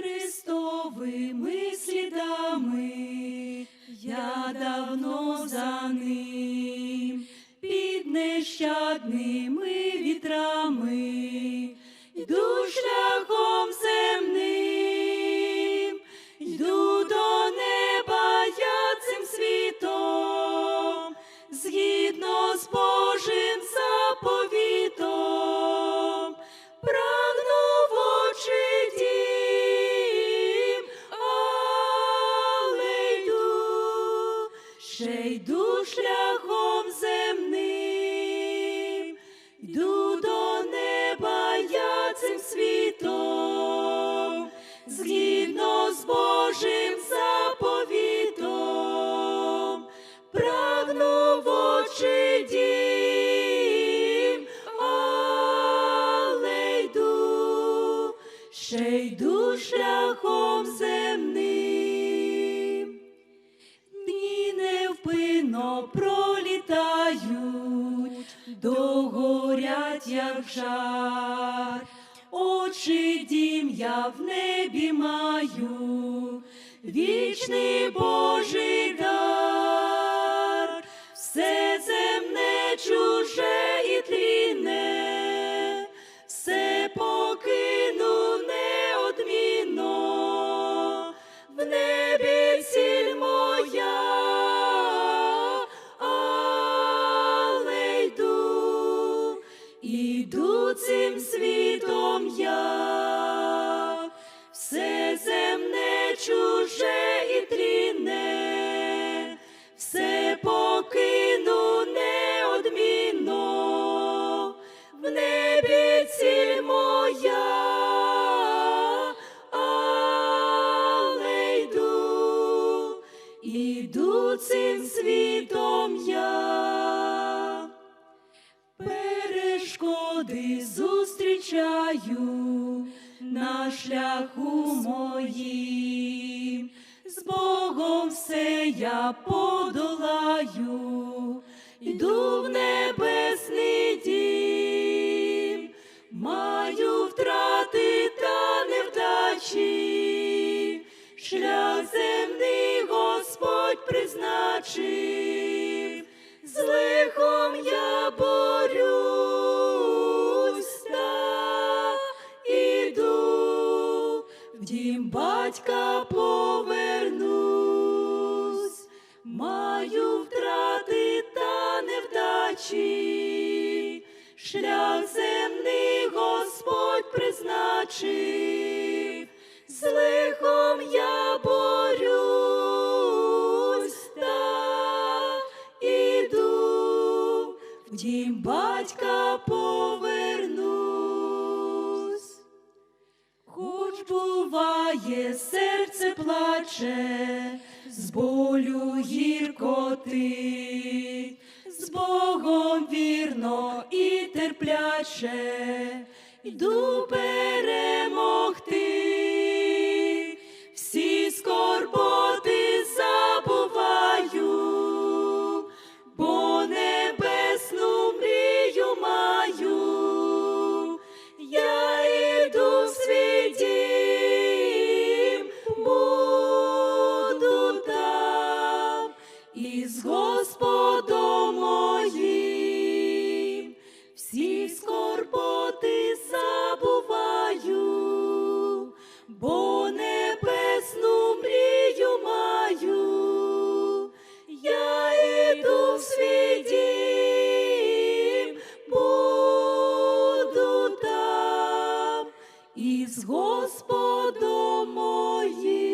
Христовими слідами, я давно за ним, під нещадними вітрами, йду шляхом ще йду шляхом земним, йду до неба я цим світом, згідно з Божим заповітом, прагну в очі дім, але йду, ще йду шляхом земним. Невпинно пролітають, догорять, як жар. Очі дім я в небі маю, вічний Божий дар, все земне чуже цим світом я, все земне чуже і тлінне, все покину неодмінно, в небі ціль моя, йду, іду цим світом я. Перешкоди зустрічаю на шляху моїм, з Богом все я подолаю, йду в небесний дім, маю втрати та невдачі, шлях земний Господь призначив, з лихом я борюсь дім батька повернусь, маю втрати та невдачі, шлях земний Господь призначив, з лихом я борюсь та іду, в дім батька повернусь. серце плаче, з болю гіркоти, з Богом вірно і терпляче, йду перемогти. із Господом моїм.